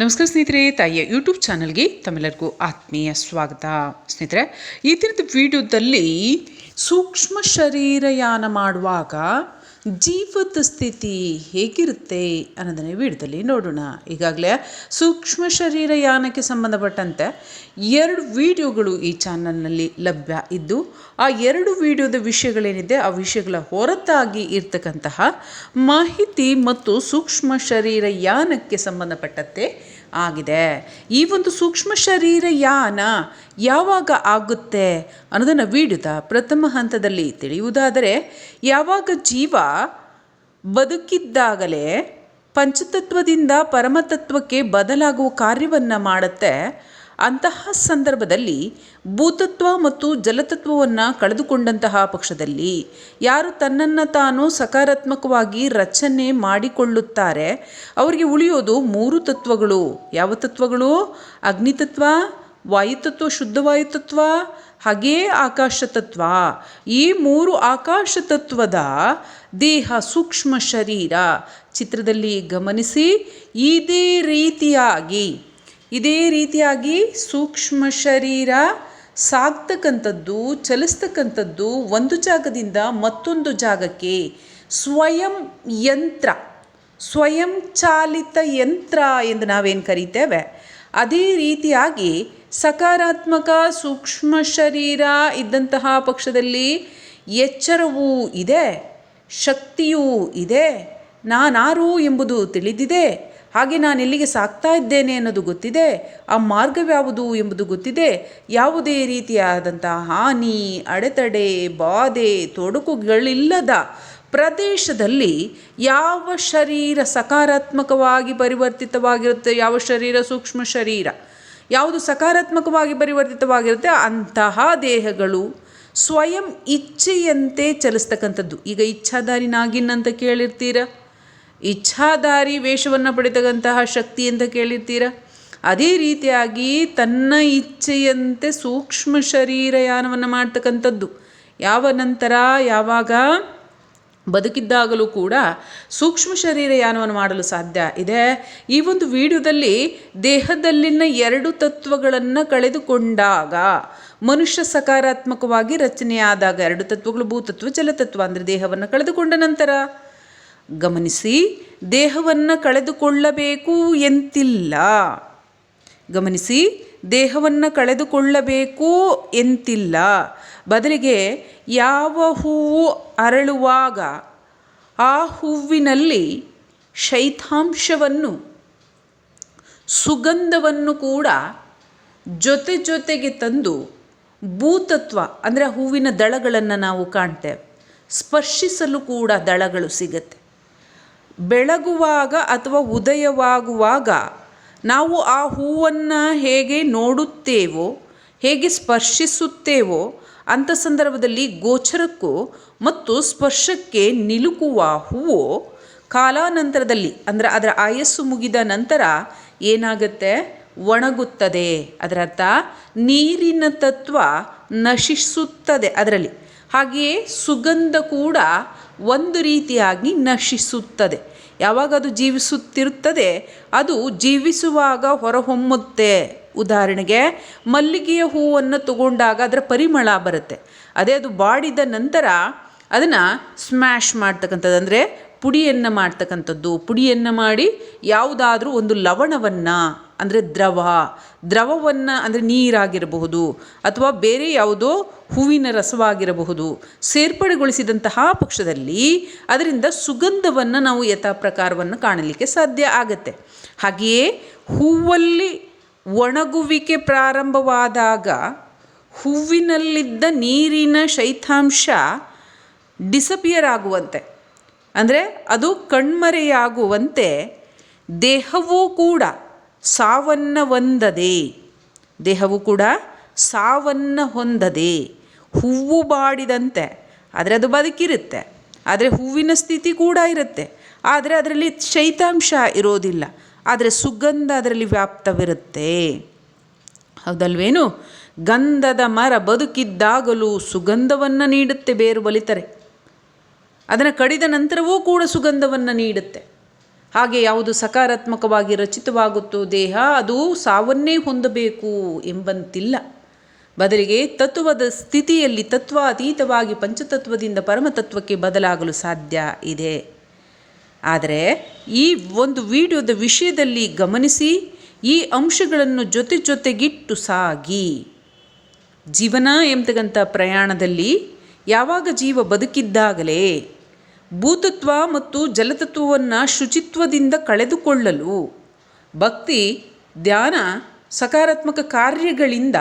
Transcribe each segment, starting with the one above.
ನಮಸ್ಕಾರ ಸ್ನೇಹಿತರೆ, ತಾಯಿಯ ಯೂಟ್ಯೂಬ್ ಚಾನಲ್ಗೆ ತಮ್ಮೆಲ್ಲರಿಗೂ ಆತ್ಮೀಯ ಸ್ವಾಗತ. ಸ್ನೇಹಿತರೆ, ಈ ದಿನದ ವಿಡಿಯೋದಲ್ಲಿ ಸೂಕ್ಷ್ಮ ಶರೀರಯಾನ ಮಾಡುವಾಗ ಜೀವದ ಸ್ಥಿತಿ ಹೇಗಿರುತ್ತೆ ಅನ್ನೋದನ್ನೇ ವಿಡಿಯೋದಲ್ಲಿ ನೋಡೋಣ. ಈಗಾಗಲೇ ಸೂಕ್ಷ್ಮ ಶರೀರಯಾನಕ್ಕೆ ಸಂಬಂಧಪಟ್ಟಂತೆ ಎರಡು ವಿಡಿಯೋಗಳು ಈ ಚಾನಲ್ನಲ್ಲಿ ಲಭ್ಯ ಇದ್ದು, ಆ ಎರಡು ವಿಡಿಯೋದ ವಿಷಯಗಳೇನಿದೆ, ಆ ವಿಷಯಗಳ ಹೊರತಾಗಿ ಇರ್ತಕ್ಕಂತಹ ಮಾಹಿತಿ ಮತ್ತು ಸೂಕ್ಷ್ಮ ಶರೀರಯಾನಕ್ಕೆ ಸಂಬಂಧಪಟ್ಟಂತೆ ಆಗಿದೆ. ಈ ಒಂದು ಸೂಕ್ಷ್ಮ ಶರೀರ ಯಾನ ಯಾವಾಗ ಆಗುತ್ತೆ ಅನ್ನೋದನ್ನು ವಿಡಿಯೋದ ಪ್ರಥಮ ಹಂತದಲ್ಲಿ ತಿಳಿಯುವುದಾದರೆ, ಯಾವಾಗ ಜೀವ ಬದುಕಿದ್ದಾಗಲೇ ಪಂಚತತ್ವದಿಂದ ಪರಮತತ್ವಕ್ಕೆ ಬದಲಾಗುವ ಕಾರ್ಯವನ್ನು ಮಾಡುತ್ತೆ ಅಂತಹ ಸಂದರ್ಭದಲ್ಲಿ ಭೂತತ್ವ ಮತ್ತು ಜಲತತ್ವವನ್ನು ಕಳೆದುಕೊಂಡಂತಹ ಪಕ್ಷದಲ್ಲಿ ಯಾರು ತನ್ನನ್ನು ತಾನು ಸಕಾರಾತ್ಮಕವಾಗಿ ರಚನೆ ಮಾಡಿಕೊಳ್ಳುತ್ತಾರೆ, ಅವರಿಗೆ ಉಳಿಯೋದು ಮೂರು ತತ್ವಗಳು. ಯಾವ ತತ್ವಗಳು? ಅಗ್ನಿತತ್ವ, ವಾಯುತತ್ವ ಶುದ್ಧವಾಯುತತ್ವ ಹಾಗೇ ಆಕಾಶ ತತ್ವ. ಈ ಮೂರು ಆಕಾಶ ತತ್ವದ ದೇಹ, ಸೂಕ್ಷ್ಮ ಶರೀರ. ಚಿತ್ರದಲ್ಲಿ ಗಮನಿಸಿ, ಇದೇ ರೀತಿಯಾಗಿ ಇದೇ ರೀತಿಯಾಗಿ ಸೂಕ್ಷ್ಮ ಶರೀರ ಸಾಗ್ತಕ್ಕಂಥದ್ದು ಚಲಿಸ್ತಕ್ಕಂಥದ್ದು ಒಂದು ಜಾಗದಿಂದ ಮತ್ತೊಂದು ಜಾಗಕ್ಕೆ ಸ್ವಯಂ ಯಂತ್ರ, ಸ್ವಯಂ ಚಾಲಿತ ಯಂತ್ರ ಎಂದು ನಾವೇನು ಕರಿತೇವೆ? ಅದೇ ರೀತಿಯಾಗಿ ಸಕಾರಾತ್ಮಕ ಸೂಕ್ಷ್ಮ ಶರೀರ ಇದ್ದಂತಹ ಪಕ್ಷದಲ್ಲಿ ಎಚ್ಚರವೂ ಇದೆ, ಶಕ್ತಿಯೂ ಇದೆ, ನಾನಾರು ಎಂಬುದು ತಿಳಿದಿದೆ. ಹಾಗೆ ನಾನು ಎಲ್ಲಿಗೆ ಸಾಕ್ತಾ ಇದ್ದೇನೆ ಅನ್ನೋದು ಗೊತ್ತಿದೆ? ಆ ಮಾರ್ಗವ್ಯಾವುದು ಎಂಬುದು ಗೊತ್ತಿದೆ. ಯಾವುದೇ ರೀತಿಯಾದಂಥ ಹಾನಿ, ಅಡೆತಡೆ, ಬಾಧೆ, ತೊಡಕುಗಳಿಲ್ಲದ ಪ್ರದೇಶದಲ್ಲಿ ಯಾವ ಶರೀರ ಸಕಾರಾತ್ಮಕವಾಗಿ ಪರಿವರ್ತಿತವಾಗಿರುತ್ತೆ? ಯಾವ ಶರೀರ ಸೂಕ್ಷ್ಮ ಶರೀರ? ಯಾವುದು ಸಕಾರಾತ್ಮಕವಾಗಿ ಪರಿವರ್ತಿತವಾಗಿರುತ್ತೆ? ಅಂತಹ ದೇಹಗಳು ಸ್ವಯಂ ಇಚ್ಛೆಯಂತೆ ಚಲಿಸ್ತಕ್ಕಂಥದ್ದು. ಈಗ ಇಚ್ಛಾಧಾರಿ ನಾಗಿನ್ ಅಂತ ಕೇಳಿರ್ತೀರ? ಇಚ್ಛಾಧಾರಿ ವೇಷವನ್ನು ಪಡೆತಕ್ಕಂತಹ ಶಕ್ತಿ ಅಂತ ಕೇಳಿರ್ತೀರ? ಅದೇ ರೀತಿಯಾಗಿ ತನ್ನ ಇಚ್ಛೆಯಂತೆ ಸೂಕ್ಷ್ಮ ಶರೀರಯಾನವನ್ನು ಮಾಡ್ತಕ್ಕಂಥದ್ದು. ಯಾವ ನಂತರ ಯಾವಾಗ ಬದುಕಿದ್ದಾಗಲೂ ಕೂಡ ಸೂಕ್ಷ್ಮ ಶರೀರಯಾನವನ್ನು ಮಾಡಲು ಸಾಧ್ಯ. ಇದೆ. ಈ ಒಂದು ವಿಡಿಯೋದಲ್ಲಿ ದೇಹದಲ್ಲಿನ ಎರಡು ತತ್ವಗಳನ್ನು ಕಳೆದುಕೊಂಡಾಗ ಮನುಷ್ಯ ಸಕಾರಾತ್ಮಕವಾಗಿ ರಚನೆಯಾದಾಗ ಎರಡು ತತ್ವಗಳು ಭೂತತ್ವ, ಜಲತತ್ವ, ಅಂದರೆ ದೇಹವನ್ನು ಕಳೆದುಕೊಂಡ ನಂತರ ಗಮನಿಸಿ, ದೇಹವನ್ನು ಕಳೆದುಕೊಳ್ಳಬೇಕು ಎಂತಿಲ್ಲ. ಗಮನಿಸಿ, ದೇಹವನ್ನು ಕಳೆದುಕೊಳ್ಳಬೇಕು ಎಂತಿಲ್ಲ. ಬದಲಿಗೆ ಯಾವ ಹೂವು ಅರಳುವಾಗ ಆ ಹೂವಿನಲ್ಲಿ ಶೈತಾಂಶವನ್ನು, ಸುಗಂಧವನ್ನು ಕೂಡ ಜೊತೆ ಜೊತೆಗೆ ತಂದು ಭೂತತ್ವ, ಅಂದರೆ ಹೂವಿನ ದಳಗಳನ್ನು ನಾವು ಕಾಣ್ತೇವೆ, ಸ್ಪರ್ಶಿಸಲು ಕೂಡ ದಳಗಳು ಸಿಗತ್ತೆ. ಬೆಳಗುವಾಗ ಅಥವಾ ಉದಯವಾಗುವಾಗ ನಾವು ಆ ಹೂವನ್ನು ಹೇಗೆ ನೋಡುತ್ತೇವೋ, ಹೇಗೆ ಸ್ಪರ್ಶಿಸುತ್ತೇವೋ ಅಂಥ ಸಂದರ್ಭದಲ್ಲಿ ಗೋಚರಕ್ಕೂ ಮತ್ತು ಸ್ಪರ್ಶಕ್ಕೆ ನಿಲುಕುವ ಹೂವು ಕಾಲಾನಂತರದಲ್ಲಿ, ಅಂದರೆ ಅದರ ಆಯಸ್ಸು ಮುಗಿದ ನಂತರ ಏನಾಗುತ್ತೆ? ಒಣಗುತ್ತದೆ. ಅದರರ್ಥ ನೀರಿನ ತತ್ವ ನಶಿಸುತ್ತದೆ ಅದರಲ್ಲಿ. ಹಾಗೆಯೇ ಸುಗಂಧ ಕೂಡ ಒಂದು ರೀತಿಯಾಗಿ ನಶಿಸುತ್ತದೆ. ಯಾವಾಗ ಅದು ಜೀವಿಸುತ್ತಿರುತ್ತದೆ? ಅದು ಜೀವಿಸುವಾಗ ಹೊರಹೊಮ್ಮುತ್ತೆ. ಉದಾಹರಣೆಗೆ ಮಲ್ಲಿಗೆಯ ಹೂವನ್ನು ತಗೊಂಡಾಗ ಅದರ ಪರಿಮಳ ಬರುತ್ತೆ. ಅದೇ ಅದು ಬಾಡಿದ ನಂತರ ಅದನ್ನು ಸ್ಮ್ಯಾಶ್ ಮಾಡ್ತಕ್ಕಂಥದ್ದು, ಅಂದರೆ ಪುಡಿಯನ್ನು ಮಾಡ್ತಕ್ಕಂಥದ್ದು. ಪುಡಿಯನ್ನು ಮಾಡಿ ಯಾವುದಾದ್ರೂ ಒಂದು ಲವಣವನ್ನು ಅಂದರೆ ದ್ರವ. ದ್ರವವನ್ನು ಅಂದರೆ ನೀರಾಗಿರಬಹುದು ಅಥವಾ ಬೇರೆ ಯಾವುದೋ ಹೂವಿನ ರಸವಾಗಿರಬಹುದು. ಸೇರ್ಪಡೆಗೊಳಿಸಿದಂತಹ ಪಕ್ಷದಲ್ಲಿ ಅದರಿಂದ ಸುಗಂಧವನ್ನು ನಾವು ಯಥಾ ಪ್ರಕಾರವನ್ನು ಕಾಣಲಿಕ್ಕೆ ಸಾಧ್ಯ ಆಗತ್ತೆ. ಹಾಗೆಯೇ ಹೂವಲ್ಲಿ ಒಣಗುವಿಕೆ ಪ್ರಾರಂಭವಾದಾಗ ಹೂವಿನಲ್ಲಿದ್ದ ನೀರಿನ ಶೈತಾಂಶ ಡಿಸಪಿಯರ್ ಆಗುವಂತೆ. ಅಂದರೆ ಅದು ಕಣ್ಮರೆಯಾಗುವಂತೆ ದೇಹವೂ ಕೂಡ ಸಾವನ್ನು ಹೊಂದದೆ, ದೇಹವು ಕೂಡ ಸಾವನ್ನು ಹೊಂದದೆ, ಹೂವು ಬಾಡಿದಂತೆ, ಆದರೆ ಅದು ಬದುಕಿರುತ್ತೆ, ಆದರೆ ಹೂವಿನ ಸ್ಥಿತಿ ಕೂಡ ಇರುತ್ತೆ, ಆದರೆ ಅದರಲ್ಲಿ ಶೈತಾಂಶ ಇರೋದಿಲ್ಲ, ಆದರೆ ಸುಗಂಧ ಅದರಲ್ಲಿ ವ್ಯಾಪ್ತವಿರುತ್ತೆ. ಹೌದಲ್ವೇನು? ಗಂಧದ ಮರ ಬದುಕಿದ್ದಾಗಲೂ ಸುಗಂಧವನ್ನು ನೀಡುತ್ತೆ ಬೇರು ಬಲಿತರೆ. ಅದನ್ನು ಕಡಿದ ನಂತರವೂ ಕೂಡ ಸುಗಂಧವನ್ನು ನೀಡುತ್ತೆ. ಹಾಗೆ ಯಾವುದು ಸಕಾರಾತ್ಮಕವಾಗಿ ರಚಿತವಾಗುತ್ತೋ ದೇಹ, ಅದು ಸಾವನ್ನೇ ಹೊಂದಬೇಕು ಎಂಬಂತಿಲ್ಲ. ಬದಲಿಗೆ ತತ್ವದ ಸ್ಥಿತಿಯಲ್ಲಿ ತತ್ವ ಅತೀತವಾಗಿ ಪಂಚತತ್ವದಿಂದ ಪರಮತತ್ವಕ್ಕೆ ಬದಲಾಗಲು ಸಾಧ್ಯ ಇದೆ. ಆದರೆ ಈ ಒಂದು ವಿಡಿಯೋದ ವಿಷಯದಲ್ಲಿ ಗಮನಿಸಿ, ಈ ಅಂಶಗಳನ್ನು ಜೊತೆ ಜೊತೆಗಿಟ್ಟು ಸಾಗಿ. ಜೀವನ ಎಂಬತಕ್ಕಂಥ ಪ್ರಯಾಣದಲ್ಲಿ ಯಾವಾಗ ಜೀವ ಬದುಕಿದ್ದಾಗಲೇ ಭೂತತ್ವ ಮತ್ತು ಜಲತತ್ವವನ್ನು ಶುಚಿತ್ವದಿಂದ ಕಳೆದುಕೊಳ್ಳಲು ಭಕ್ತಿ, ಧ್ಯಾನ, ಸಕಾರಾತ್ಮಕ ಕಾರ್ಯಗಳಿಂದ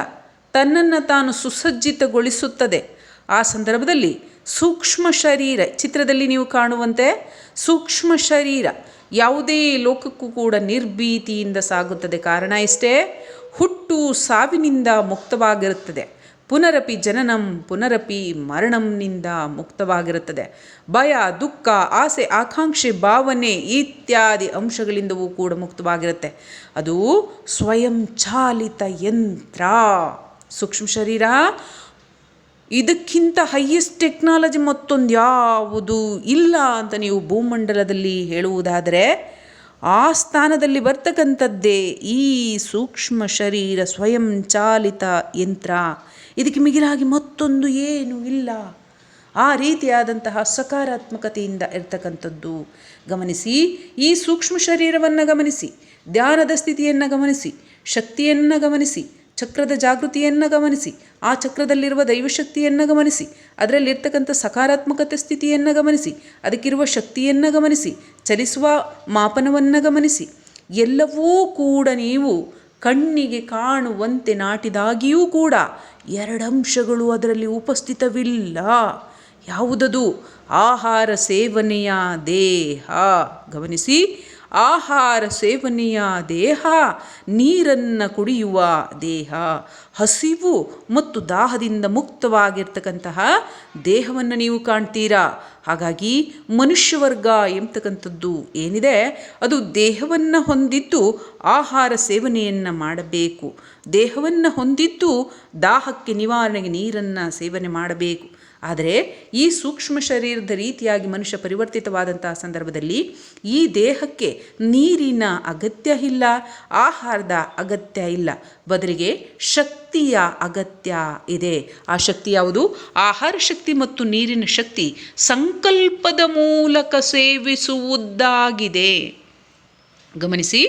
ತನ್ನನ್ನು ತಾನು ಸುಸಜ್ಜಿತಗೊಳಿಸುತ್ತದೆ. ಆ ಸಂದರ್ಭದಲ್ಲಿ ಸೂಕ್ಷ್ಮ ಶರೀರ, ಚಿತ್ರದಲ್ಲಿ ನೀವು ಕಾಣುವಂತೆ ಸೂಕ್ಷ್ಮ ಶರೀರ ಯಾವುದೇ ಲೋಕಕ್ಕೂ ಕೂಡ ನಿರ್ಭೀತಿಯಿಂದ ಸಾಗುತ್ತದೆ. ಕಾರಣ ಇಷ್ಟೇ ಹುಟ್ಟು ಸಾವಿನಿಂದ ಮುಕ್ತವಾಗಿರುತ್ತದೆ. ಪುನರಪಿ ಜನನಂ, ಪುನರಪಿ ಮರಣಂನಿಂದ ಮುಕ್ತವಾಗಿರುತ್ತದೆ. ಭಯ, ದುಃಖ, ಆಸೆ, ಆಕಾಂಕ್ಷೆ, ಭಾವನೆ ಇತ್ಯಾದಿ ಅಂಶಗಳಿಂದವೂ ಕೂಡ ಮುಕ್ತವಾಗಿರುತ್ತೆ. ಅದು ಸ್ವಯಂ ಚಾಲಿತ ಯಂತ್ರ. ಸೂಕ್ಷ್ಮ ಶರೀರ, ಇದಕ್ಕಿಂತ ಹೈಯೆಸ್ಟ್ ಟೆಕ್ನಾಲಜಿ ಮತ್ತೊಂದು ಯಾವುದು ಇಲ್ಲ ಅಂತ ನೀವು ಭೂಮಂಡಲದಲ್ಲಿ ಹೇಳುವುದಾದರೆ ಆ ಸ್ಥಾನದಲ್ಲಿ ಬರ್ತಕ್ಕಂಥದ್ದೇ ಈ ಸೂಕ್ಷ್ಮ ಶರೀರ ಸ್ವಯಂ ಚಾಲಿತ ಯಂತ್ರ. ಇದಕ್ಕೆ ಮಿಗಿಲಾಗಿ ಮತ್ತೊಂದು ಏನೂ ಇಲ್ಲ. ಆ ರೀತಿಯಾದಂತಹ ಸಕಾರಾತ್ಮಕತೆಯಿಂದ ಇರ್ತಕ್ಕಂಥದ್ದು. ಗಮನಿಸಿ, ಈ ಸೂಕ್ಷ್ಮ ಶರೀರವನ್ನು ಗಮನಿಸಿ, ಧ್ಯಾನದ ಸ್ಥಿತಿಯನ್ನು ಗಮನಿಸಿ, ಶಕ್ತಿಯನ್ನು ಗಮನಿಸಿ ಚಕ್ರದ ಜಾಗೃತಿಯನ್ನು ಗಮನಿಸಿ, ಆ ಚಕ್ರದಲ್ಲಿರುವ ದೈವಶಕ್ತಿಯನ್ನು ಗಮನಿಸಿ, ಅದರಲ್ಲಿರ್ತಕ್ಕಂಥ ಸಕಾರಾತ್ಮಕತೆ ಸ್ಥಿತಿಯನ್ನು ಗಮನಿಸಿ, ಅದಕ್ಕಿರುವ ಶಕ್ತಿಯನ್ನು ಗಮನಿಸಿ, ಚಲಿಸುವ ಮಾಪನವನ್ನು ಗಮನಿಸಿ, ಎಲ್ಲವೂ ಕೂಡ ನೀವು ಕಣ್ಣಿಗೆ ಕಾಣುವಂತೆ ನಾಟಿದಾಗಿಯೂ ಕೂಡ ಎರಡಂಶಗಳು ಅದರಲ್ಲಿ ಉಪಸ್ಥಿತವಿಲ್ಲ. ಯಾವುದದು? ಆಹಾರ ಸೇವನೆಯ ದೇಹ. ಗಮನಿಸಿ ಆಹಾರ ಸೇವನೆಯ ದೇಹ, ನೀರನ್ನು ಕುಡಿಯುವ ದೇಹ. ಹಸಿವು ಮತ್ತು ದಾಹದಿಂದ ಮುಕ್ತವಾಗಿರ್ತಕ್ಕಂತಹ ದೇಹವನ್ನು ನೀವು ಕಾಣ್ತೀರಾ? ಹಾಗಾಗಿ ಮನುಷ್ಯವರ್ಗ ಎಂಬತಕ್ಕಂಥದ್ದು ಏನಿದೆ, ಅದು ದೇಹವನ್ನು ಹೊಂದಿದ್ದು ಆಹಾರ ಸೇವನೆಯನ್ನು ಮಾಡಬೇಕು. ದೇಹವನ್ನು ಹೊಂದಿದ್ದು ದಾಹಕ್ಕೆ ನಿವಾರಣೆಗೆ ನೀರನ್ನು ಸೇವನೆ ಮಾಡಬೇಕು. ಆದರೆ ಈ ಸೂಕ್ಷ್ಮ ಶರೀರದ ರೀತಿಯಾಗಿ ಮನುಷ್ಯ ಪರಿವರ್ತಿತವಾದಂತಹ ಸಂದರ್ಭದಲ್ಲಿ ಈ ದೇಹಕ್ಕೆ ನೀರಿನ ಅಗತ್ಯ ಇಲ್ಲ, ಆಹಾರದ ಅಗತ್ಯ ಇಲ್ಲ. ಬದಲಿಗೆ ಶಕ್ತಿಯ ಅಗತ್ಯ ಇದೆ. ಆ ಶಕ್ತಿ ಯಾವುದು? ಆಹಾರ ಶಕ್ತಿ ಮತ್ತು ನೀರಿನ ಶಕ್ತಿ ಸಂಕಲ್ಪದ ಮೂಲಕ ಸೇವಿಸುವುದಾಗಿದೆ. ಗಮನಿಸಿ,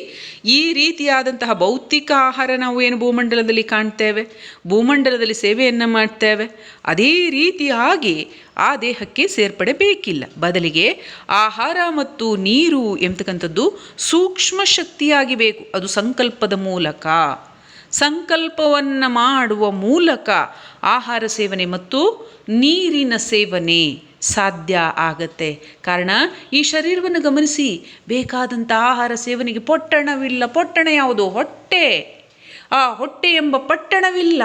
ಈ ರೀತಿಯಾದಂತಹ ಭೌತಿಕ ಆಹಾರ ನಾವು ಏನು ಭೂಮಂಡಲದಲ್ಲಿ ಕಾಣ್ತೇವೆ? ಭೂಮಂಡಲದಲ್ಲಿ ಸೇವೆಯನ್ನು ಮಾಡ್ತೇವೆ. ಅದೇ ರೀತಿಯಾಗಿ ಆ ದೇಹಕ್ಕೆ ಸೇರ್ಪಡೆ ಬೇಕಿಲ್ಲ ಬದಲಿಗೆ ಆಹಾರ ಮತ್ತು ನೀರು ಎಂಬತಕ್ಕಂಥದ್ದು ಸೂಕ್ಷ್ಮ ಶಕ್ತಿಯಾಗಿ ಬೇಕು. ಅದು ಸಂಕಲ್ಪದ ಮೂಲಕ. ಸಂಕಲ್ಪವನ್ನು ಮಾಡುವ ಮೂಲಕ ಆಹಾರ ಸೇವನೆ ಮತ್ತು ನೀರಿನ ಸೇವನೆ ಸಾಧ್ಯ ಆಗತ್ತೆ. ಕಾರಣ, ಈ ಶರೀರವನ್ನು ಗಮನಿಸಿ ಬೇಕಾದಂಥ ಆಹಾರ ಸೇವನೆಗೆ ಪೊಟ್ಟಣವಿಲ್ಲ. ಪೊಟ್ಟಣ ಯಾವುದು? ಹೊಟ್ಟೆ. ಆ ಹೊಟ್ಟೆ ಎಂಬ ಪಟ್ಟಣವಿಲ್ಲ.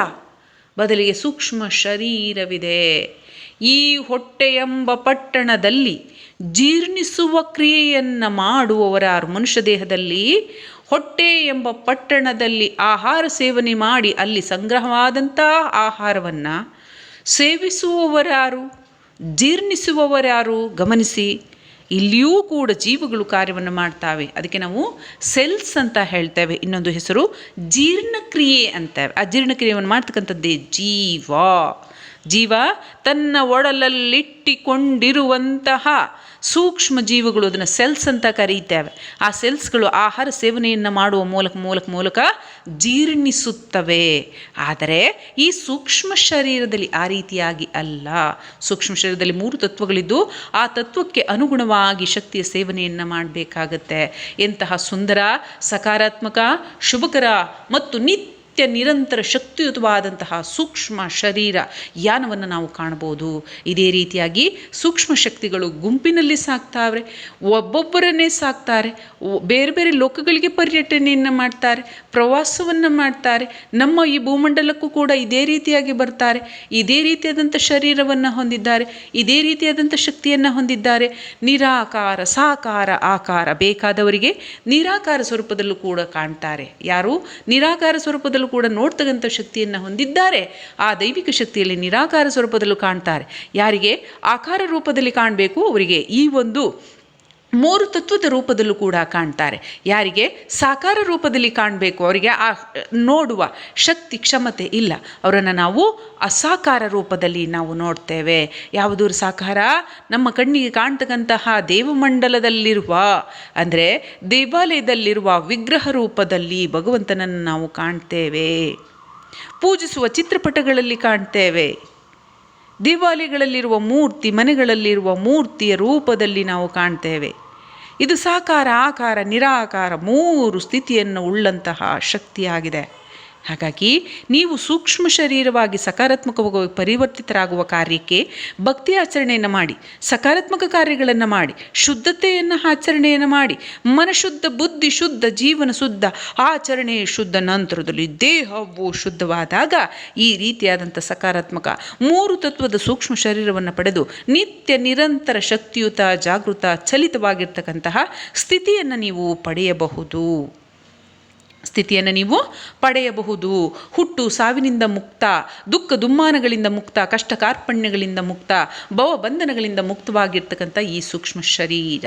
ಬದಲಿಗೆ ಸೂಕ್ಷ್ಮ ಶರೀರವಿದೆ. ಈ ಹೊಟ್ಟೆ ಎಂಬ ಪಟ್ಟಣದಲ್ಲಿ ಜೀರ್ಣಿಸುವ ಕ್ರಿಯೆಯನ್ನು ಮಾಡುವವರ ಮನುಷ್ಯ ದೇಹದಲ್ಲಿ ಹೊಟ್ಟೆ ಎಂಬ ಪಟ್ಟಣದಲ್ಲಿ ಆಹಾರ ಸೇವನೆ ಮಾಡಿ ಅಲ್ಲಿ ಸಂಗ್ರಹವಾದಂಥ ಆಹಾರವನ್ನು ಸೇವಿಸುವವರಾರು, ಜೀರ್ಣಿಸುವವರಾರು ಗಮನಿಸಿ, ಇಲ್ಲಿಯೂ ಕೂಡ ಜೀವಗಳು ಕಾರ್ಯವನ್ನು ಮಾಡ್ತಾವೆ. ಅದಕ್ಕೆ ನಾವು ಸೆಲ್ಸ್ ಅಂತ ಹೇಳ್ತೇವೆ. ಇನ್ನೊಂದು ಹೆಸರು ಜೀರ್ಣಕ್ರಿಯೆ ಅಂತೇವೆ. ಆ ಜೀರ್ಣಕ್ರಿಯೆಯನ್ನು ಮಾಡ್ತಕ್ಕಂಥದ್ದೇ ಜೀವ. ಜೀವ ತನ್ನ ಒಡಲಲ್ಲಿಟ್ಟಿಕೊಂಡಿರುವಂತಹ ಸೂಕ್ಷ್ಮ ಜೀವಗಳು ಅದನ್ನು ಸೆಲ್ಸ್ ಅಂತ ಕರೀತೇವೆ. ಆ ಸೆಲ್ಸ್ಗಳು ಆಹಾರ ಸೇವನೆಯನ್ನು ಮಾಡುವ ಮೂಲಕ ಮೂಲಕ ಮೂಲಕ ಜೀರ್ಣಿಸುತ್ತವೆ. ಆದರೆ ಈ ಸೂಕ್ಷ್ಮ ಶರೀರದಲ್ಲಿ ಆ ರೀತಿಯಾಗಿ ಅಲ್ಲ. ಸೂಕ್ಷ್ಮ ಶರೀರದಲ್ಲಿ ಮೂರು ತತ್ವಗಳಿದ್ದು, ಆ ತತ್ವಕ್ಕೆ ಅನುಗುಣವಾಗಿ ಶಕ್ತಿಯ ಸೇವನೆಯನ್ನು ಮಾಡಬೇಕಾಗತ್ತೆ. ಎಂತಹ ಸುಂದರ, ಸಕಾರಾತ್ಮಕ, ಶುಭಕರ ಮತ್ತು ನಿತ್ಯ ನಿತ್ಯ ನಿರಂತರ ಶಕ್ತಿಯುತವಾದಂತಹ ಸೂಕ್ಷ್ಮ ಶರೀರ ಯಾನವನ್ನು ನಾವು ಕಾಣಬಹುದು. ಇದೇ ರೀತಿಯಾಗಿ ಸೂಕ್ಷ್ಮ ಶಕ್ತಿಗಳು ಗುಂಪಿನಲ್ಲಿ ಸಾಕ್ತಾವ್ರೆ, ಒಬ್ಬೊಬ್ಬರನ್ನೇ ಸಾಕ್ತಾರೆ ಬೇರೆ ಬೇರೆ ಲೋಕಗಳಿಗೆ ಪರ್ಯಟನೆಯನ್ನು ಮಾಡ್ತಾರೆ, ಪ್ರವಾಸವನ್ನು ಮಾಡ್ತಾರೆ, ನಮ್ಮ ಈ ಭೂಮಂಡಲಕ್ಕೂ ಕೂಡ ಇದೇ ರೀತಿಯಾಗಿ ಬರ್ತಾರೆ, ಇದೇ ರೀತಿಯಾದಂಥ ಶರೀರವನ್ನು ಹೊಂದಿದ್ದಾರೆ, ಇದೇ ರೀತಿಯಾದಂಥ ಶಕ್ತಿಯನ್ನು ಹೊಂದಿದ್ದಾರೆ. ನಿರಾಕಾರ, ಸಾಕಾರ, ಆಕಾರ ಬೇಕಾದವರಿಗೆ ನಿರಾಕಾರ ಸ್ವರೂಪದಲ್ಲೂ ಕೂಡ ಕಾಣ್ತಾರೆ. ಯಾರು? ನಿರಾಕಾರ ಸ್ವರೂಪದಲ್ಲೂ ಕೂಡ ನೋಡ್ತಕ್ಕಂಥ ಶಕ್ತಿಯನ್ನು ಹೊಂದಿದ್ದಾರೆ. ಆ ದೈವಿಕ ಶಕ್ತಿಯಲ್ಲಿ ನಿರಾಕಾರ ಸ್ವರೂಪದಲ್ಲೂ ಕಾಣ್ತಾರೆ. ಯಾರಿಗೆ? ಆಕಾರ ರೂಪದಲ್ಲಿ ಕಾಣಬೇಕು ಅವರಿಗೆ. ಈ ಒಂದು ಮೂರು ತತ್ವದ ರೂಪದಲ್ಲೂ ಕೂಡ ಕಾಣ್ತಾರೆ. ಯಾರಿಗೆ? ಸಾಕಾರ ರೂಪದಲ್ಲಿ ಕಾಣಬೇಕು. ಅವರಿಗೆ ಆ, ನೋಡುವ ಶಕ್ತಿ, ಕ್ಷಮತೆ ಇಲ್ಲ. ಅವರನ್ನು ನಾವು ಅಸಾಕಾರ ರೂಪದಲ್ಲಿ ನಾವು ನೋಡ್ತೇವೆ. ಯಾವುದೂ ಸಾಕಾರ? ನಮ್ಮ ಕಣ್ಣಿಗೆ ಕಾಣ್ತಕ್ಕಂತಹ ದೇವಮಂಡಲದಲ್ಲಿರುವ, ಅಂದರೆ ದೇವಾಲಯದಲ್ಲಿರುವ ವಿಗ್ರಹ ರೂಪದಲ್ಲಿ ಭಗವಂತನನ್ನು ನಾವು ಕಾಣ್ತೇವೆ. ಪೂಜಿಸುವ ಚಿತ್ರಪಟಗಳಲ್ಲಿ ಕಾಣ್ತೇವೆ. ದೇವಾಲಯಗಳಲ್ಲಿರುವ ಮೂರ್ತಿ, ಮನೆಗಳಲ್ಲಿರುವ ಮೂರ್ತಿಯ ರೂಪದಲ್ಲಿ ನಾವು ಕಾಣ್ತೇವೆ. ಇದು ಸಾಕಾರ ಆಕಾರ ನಿರಾಕಾರ ಮೂರು ಸ್ಥಿತಿಯನ್ನು ಉಳ್ಳಂತಹ ಶಕ್ತಿಯಾಗಿದೆ. ಹಾಗಾಗಿ ನೀವು ಸೂಕ್ಷ್ಮ ಶರೀರವಾಗಿ ಸಕಾರಾತ್ಮಕವಾಗಿ ಪರಿವರ್ತಿತರಾಗುವ ಕಾರ್ಯಕ್ಕೆ ಭಕ್ತಿ ಆಚರಣೆಯನ್ನು ಮಾಡಿ, ಸಕಾರಾತ್ಮಕ ಕಾರ್ಯಗಳನ್ನು ಮಾಡಿ, ಶುದ್ಧತೆಯನ್ನು ಆಚರಣೆಯನ್ನು ಮಾಡಿ, ಮನಶುದ್ಧ, ಬುದ್ಧಿ ಶುದ್ಧ, ಜೀವನ ಶುದ್ಧ ಆಚರಣೆ ಶುದ್ಧ ನಂತರದಲ್ಲಿ ದೇಹವು ಶುದ್ಧವಾದಾಗ ಈ ರೀತಿಯಾದಂಥ ಸಕಾರಾತ್ಮಕ ಮೂರು ತತ್ವದ ಸೂಕ್ಷ್ಮ ಶರೀರವನ್ನು ಪಡೆದು ನಿತ್ಯ ನಿರಂತರ ಶಕ್ತಿಯುತ, ಜಾಗೃತ, ಚಲಿತವಾಗಿರ್ತಕ್ಕಂತಹ ಸ್ಥಿತಿಯನ್ನು ನೀವು ಪಡೆಯಬಹುದು. ಸ್ಥಿತಿಯನ್ನು ನೀವು ಪಡೆಯಬಹುದು. ಹುಟ್ಟು ಸಾವಿನಿಂದ ಮುಕ್ತ, ದುಃಖ ದುಮ್ಮಾನಗಳಿಂದ ಮುಕ್ತ, ಕಷ್ಟ ಕಾರ್ಪಣ್ಯಗಳಿಂದ ಮುಕ್ತ ಭವಬಂಧನಗಳಿಂದ ಮುಕ್ತವಾಗಿರ್ತಕ್ಕಂಥ ಈ ಸೂಕ್ಷ್ಮ ಶರೀರ.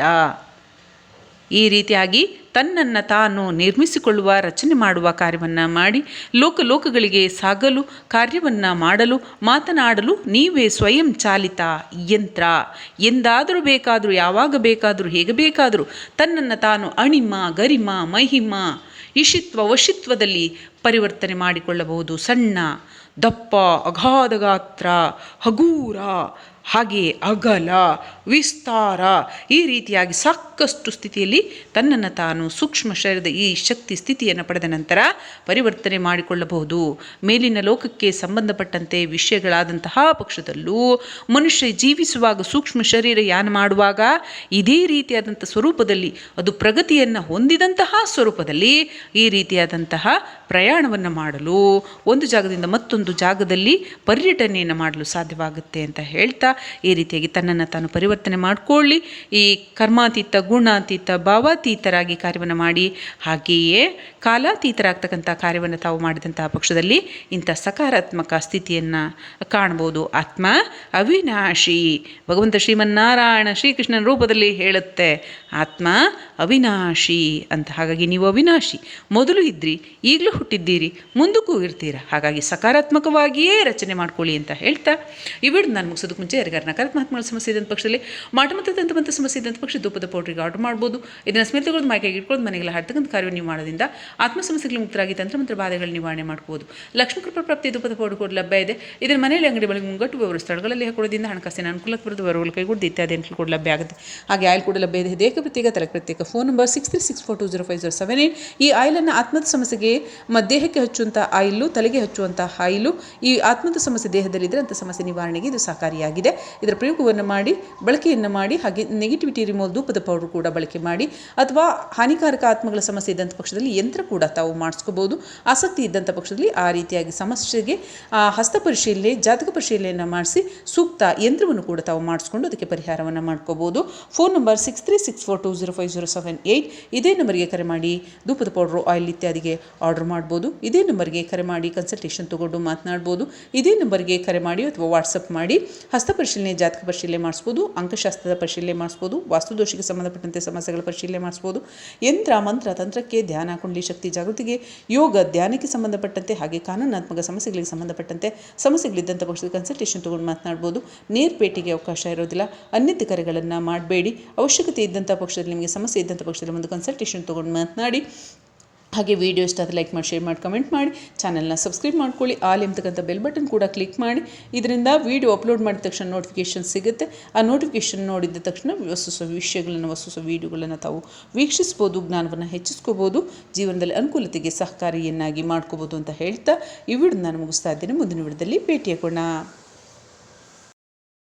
ಈ ರೀತಿಯಾಗಿ ತನ್ನನ್ನು ತಾನು ನಿರ್ಮಿಸಿಕೊಳ್ಳುವ, ರಚನೆ ಮಾಡುವ ಕಾರ್ಯವನ್ನು ಮಾಡಿ, ಲೋಕ ಲೋಕಗಳಿಗೆ ಸಾಗಲು, ಕಾರ್ಯವನ್ನು ಮಾಡಲು, ಮಾತನಾಡಲು ನೀವೇ ಸ್ವಯಂ ಚಾಲಿತ ಯಂತ್ರ. ಎಂದಾದರೂ ಬೇಕಾದರೂ, ಯಾವಾಗ ಬೇಕಾದರೂ, ಹೇಗೆ ಬೇಕಾದರೂ ತನ್ನನ್ನು ತಾನು ಅಣಿಮ, ಗರಿಮ, ಮಹಿಮ ಇಷಿತ್ವ ವಶಿತ್ವದಲ್ಲಿ ಪರಿವರ್ತನೆ ಮಾಡಿಕೊಳ್ಳಬಹುದು. ಸಣ್ಣ ದಪ್ಪ ಅಗಾಧ ಗಾತ್ರ ಹಗೂರ ಹಾಗೆ ಅಗಲ, ವಿಸ್ತಾರ ಈ ರೀತಿಯಾಗಿ ಸಾಕಷ್ಟು ಸ್ಥಿತಿಯಲ್ಲಿ ತನ್ನನ್ನು ತಾನು ಸೂಕ್ಷ್ಮ ಶರೀರದ ಈ ಶಕ್ತಿ ಸ್ಥಿತಿಯನ್ನು ಪಡೆದ ನಂತರ ಪರಿವರ್ತನೆ ಮಾಡಿಕೊಳ್ಳಬಹುದು. ಮೇಲಿನ ಲೋಕಕ್ಕೆ ಸಂಬಂಧಪಟ್ಟಂತೆ ವಿಷಯಗಳಾದಂತಹ ಪಕ್ಷದಲ್ಲೂ ಮನುಷ್ಯ ಜೀವಿಸುವಾಗ ಸೂಕ್ಷ್ಮ ಶರೀರ ಯಾನ ಮಾಡುವಾಗ ಇದೇ ರೀತಿಯಾದಂಥ ಸ್ವರೂಪದಲ್ಲಿ ಅದು ಪ್ರಗತಿಯನ್ನು ಹೊಂದಿದಂತಹ ಸ್ವರೂಪದಲ್ಲಿ ಈ ರೀತಿಯಾದಂತಹ ಪ್ರಯಾಣವನ್ನು ಮಾಡಲು, ಒಂದು ಜಾಗದಿಂದ ಮತ್ತೊಂದು ಜಾಗದಲ್ಲಿ ಪರ್ಯಟನೆಯನ್ನು ಮಾಡಲು ಸಾಧ್ಯವಾಗುತ್ತೆ ಅಂತ ಹೇಳ್ತಾ ಈ ರೀತಿಯಾಗಿ ತನ್ನನ್ನು ತಾನು ಪರಿವರ್ತನೆ ಮಾಡಿಕೊಳ್ಳಿ. ಈ ಕರ್ಮಾತೀತ, ಗುಣಾತೀತ, ಭಾವಾತೀತರಾಗಿ ಕಾರ್ಯವನ್ನು ಮಾಡಿ, ಹಾಗೆಯೇ ಕಾಲಾತೀತರಾಗ್ತಕ್ಕಂಥ ಕಾರ್ಯವನ್ನು ತಾವು ಮಾಡಿದಂತಹ ಪಕ್ಷದಲ್ಲಿ ಇಂಥ ಸಕಾರಾತ್ಮಕ ಸ್ಥಿತಿಯನ್ನು ಕಾಣ್ಬೋದು ಆತ್ಮ ಅವಿನಾಶಿ. ಭಗವಂತ ಶ್ರೀಮನ್ನಾರಾಯಣ ಶ್ರೀಕೃಷ್ಣನ ರೂಪದಲ್ಲಿ ಹೇಳುತ್ತೆ, ಆತ್ಮ ಅವಿನಾಶಿ ಅಂತ. ಹಾಗಾಗಿ ನೀವು ಅವಿನಾಶಿ, ಮೊದಲು ಇದ್ರಿ, ಈಗಲೂ ಹುಟ್ಟಿದ್ದೀರಿ, ಮುಂದಕ್ಕೂ ಇರ್ತೀರ. ಹಾಗಾಗಿ ಸಕಾರಾತ್ಮಕವಾಗಿಯೇ ರಚನೆ ಮಾಡ್ಕೊಳ್ಳಿ ಅಂತ ಹೇಳ್ತಾ, ಇವಿಡ್ ನಾನು ಮುಗಿಸೋದಕ್ಕೆ ಮುಂಚೆ ಯಾರಿಗಾರು ನಕಾರಾತ್ಮಕ ಸಮಸ್ಯೆ ಇದ್ದಂಥ ಪಕ್ಷದಲ್ಲಿ ಮಾಟ ಸಮಸ್ಯೆ ಇದ್ದಂಥ ಪಕ್ಷ ಧೂಪದ ಪೌಡ್ರಿಗೆ ಆರ್ಡರ್ ಮಾಡ್ಬೋದು. ಇದನ್ನು ಸ್ಮೆಲ್ ಮೈಕೈಗೆ ಇಟ್ಕೊಂಡು ಮನೆಗೆಲ್ಲ ಹಾಡ್ತಕ್ಕಂಥ ಕಾರ್ಯ ನೀವು ಮಾಡೋದ್ರಿಂದ ಆತ್ಮ ಸಮಸ್ಯೆಗಳು ಮುಕ್ತರಾಗಿ ತಂತ್ರಮಂತ್ರ ಬಾಧೆಗಳು ನಿವಾರಣೆ ಮಾಡ್ಬೋದು. ಲಕ್ಷ್ಮೀ ಕೃಪಾ ಪ್ರಾಪ್ತಿ ದೂಪದ ಪೌಡರ್ ಕೂಡ ಲಭ್ಯ ಇದೆ. ಇದನ್ನು ಮನೆಯಲ್ಲಿ ಅಂಗಡಿ ಬಳಿ ಮುಂಗಟ್ಟು ಸ್ಥಳಗಳಲ್ಲಿ ಹಾಕೊಳ್ಳೋದ್ರಿಂದ ಹಣಕಾಸಿನ ಅನುಕೂಲಕ್ಕೆ ಬರೋದು ಬರವಲು ಕೈಗೂಡಿ ಇತ್ಯಾದಿ ಅನುಕೂಲ ಕೂಡ ಲಭ್ಯ ಆಗುತ್ತೆ. ಹಾಗೆ ಆಯಿಲ್ ಕೂಡ ಲಭ್ಯ ಇದೆ. ದೇಹ ಪ್ರತ್ಯೇಕ ತಲೆ ಪ್ರತ್ಯೇಕ phone number six three six four two zero five zero seven eight ಈ ಆಯಿಲನ್ನು ಆತ್ಮದ ಸಮಸ್ಯೆಗೆ ಮ ದೇಹಕ್ಕೆ ಹಚ್ಚುವಂಥ ಆಯಿಲು ತಲೆಗೆ ಹಚ್ಚುವಂಥ ಆಯಿಲು ಈ ಆತ್ಮದ ಸಮಸ್ಯೆ ದೇಹದಲ್ಲಿದ್ದರೆ ಅಂಥ ಸಮಸ್ಯೆ ನಿವಾರಣೆಗೆ ಇದು ಸಹಕಾರಿಯಾಗಿದೆ. ಇದರ ಪ್ರಯೋಗವನ್ನು ಮಾಡಿ ಬಳಕೆಯನ್ನು ಮಾಡಿ ಹಾಗೆ ನೆಗೆಟಿವಿಟಿ ರಿಮೋಲ್ ಧೂಪದ ಪೌಡರ್ ಕೂಡ ಬಳಕೆ ಮಾಡಿ ಅಥವಾ ಹಾನಿಕಾರಕ ಆತ್ಮಗಳ ಸಮಸ್ಯೆ ಇದ್ದಂಥ ಪಕ್ಷದಲ್ಲಿ ಯಂತ್ರ ಕೂಡ ತಾವು ಮಾಡಿಸ್ಕೋಬೋದು. ಆಸಕ್ತಿ ಇದ್ದಂಥ ಪಕ್ಷದಲ್ಲಿ ಆ ರೀತಿಯಾಗಿ ಸಮಸ್ಯೆಗೆ ಆ, ಹಸ್ತ ಪರಿಶೀಲನೆ ಜಾತಕ ಪರಿಶೀಲನೆಯನ್ನು ಮಾಡಿಸಿ ಸೂಕ್ತ ಯಂತ್ರವನ್ನು ಕೂಡ ತಾವು ಮಾಡಿಸ್ಕೊಂಡು ಅದಕ್ಕೆ ಪರಿಹಾರವನ್ನು ಮಾಡ್ಕೋಬೋದು. Phone number six three six four two zero five zero seven eight ಇದೇ ನಂಬರ್ಗೆ ಕರೆ ಮಾಡಿ ಧೂಪದ ಪೌಡ್ರು ಆಯಿಲ್ ಇತ್ಯಾದಿಗೆ ಆರ್ಡರ್ ಮಾಡ್ಬೋದು. ಇದೇ ನಂಬರ್ಗೆ ಕರೆ ಮಾಡಿ ಕನ್ಸಲ್ಟೇಷನ್ ತೊಗೊಂಡು ಮಾತನಾಡ್ಬೋದು. ಇದೇ ನಂಬರ್ಗೆ ಕರೆ ಮಾಡಿ ಅಥವಾ ವಾಟ್ಸಪ್ ಮಾಡಿ ಹಸ್ತ ಪರಿಶೀಲನೆ, ಜಾತಕ ಪರಿಶೀಲನೆ ಮಾಡಿಸ್ಬೋದು, ಅಂಕಶಾಸ್ತ್ರದ ಪರಿಶೀಲನೆ ಮಾಡಿಸ್ಬೋದು ವಾಸ್ತುದೋಷಕ್ಕೆ ಸಂಬಂಧಪಟ್ಟಂತೆ ಸಮಸ್ಯೆಗಳ ಪರಿಶೀಲನೆ ಮಾಡಿಸ್ಬೋದು. ಯಂತ್ರ, ಮಂತ್ರ, ತಂತ್ರಕ್ಕೆ ಧ್ಯಾನ, ಕುಂಡಲಿ ಶಕ್ತಿ, ಜಾಗೃತಿಗೆ ಯೋಗ, ಧ್ಯಾನಕ್ಕೆ ಸಂಬಂಧಪಟ್ಟಂತೆ ಹಾಗೆ ಕಾನೂನಾತ್ಮಕ ಸಮಸ್ಯೆಗಳಿಗೆ ಸಂಬಂಧಪಟ್ಟಂತೆ ಸಮಸ್ಯೆಗಳಿದ್ದಂಥ ಪಕ್ಷದ ಕನ್ಸಲ್ಟೇಷನ್ ತೊಗೊಂಡು ಮಾತನಾಡ್ಬೋದು. ನೇರ್ಪೇಟೆಗೆ ಅವಕಾಶ ಇರೋದಿಲ್ಲ. ಅನ್ಯತೆ ಕರೆಗಳನ್ನು ಮಾಡಬೇಡಿ. ಅವಶ್ಯಕತೆ ಇದ್ದಂಥ ಪಕ್ಷದಲ್ಲಿ ನಿಮಗೆ ಸಮಸ್ಯೆ ಇದ್ದಂಥ ಪಕ್ಷದಲ್ಲಿ ಒಂದು ಕನ್ಸಲ್ಟೇಷನ್ ತೊಗೊಂಡು ಮಾತನಾಡಿ. ಹಾಗೆ ವಿಡಿಯೋ ಇಷ್ಟ ಲೈಕ್ ಮಾಡಿ ಶೇರ್ ಮಾಡಿ ಕಮೆಂಟ್ ಮಾಡಿ. ಚಾನಲ್ನ ಸಬ್ಸ್ಕ್ರೈಬ್ ಮಾಡ್ಕೊಳ್ಳಿ. ಆಲ್ ಎಂಬತಕ್ಕಂಥ ಬೆಲ್ ಬಟನ್ ಕೂಡ ಕ್ಲಿಕ್ ಮಾಡಿ. ಇದರಿಂದ ವಿಡಿಯೋ ಅಪ್ಲೋಡ್ ಮಾಡಿದ ತಕ್ಷಣ ನೋಟಿಫಿಕೇಷನ್ ಸಿಗುತ್ತೆ. ಆ ನೋಟಿಫಿಕೇಷನ್ ನೋಡಿದ ತಕ್ಷಣ ಹೊಸ ಹೊಸ ವಿಷಯಗಳನ್ನು, ಹೊಸ ಹೊಸ ವಿಡಿಯೋಗಳನ್ನು ತಾವು ವೀಕ್ಷಿಸ್ಬೋದು, ಜ್ಞಾನವನ್ನು ಹೆಚ್ಚಿಸ್ಕೋಬೋದು, ಜೀವನದಲ್ಲಿ ಅನುಕೂಲತೆಗೆ ಸಹಕಾರಿಯನ್ನಾಗಿ ಮಾಡ್ಕೋಬೋದು ಅಂತ ಹೇಳ್ತಾ ಈ ವಿಡಿಯೋ ನಾನು ಮುಗಿಸ್ತಾ ಇದ್ದೇನೆ. ಮುಂದಿನ ವಿಡಿಯೋದಲ್ಲಿ ಭೇಟಿಯಾಗೋಣ.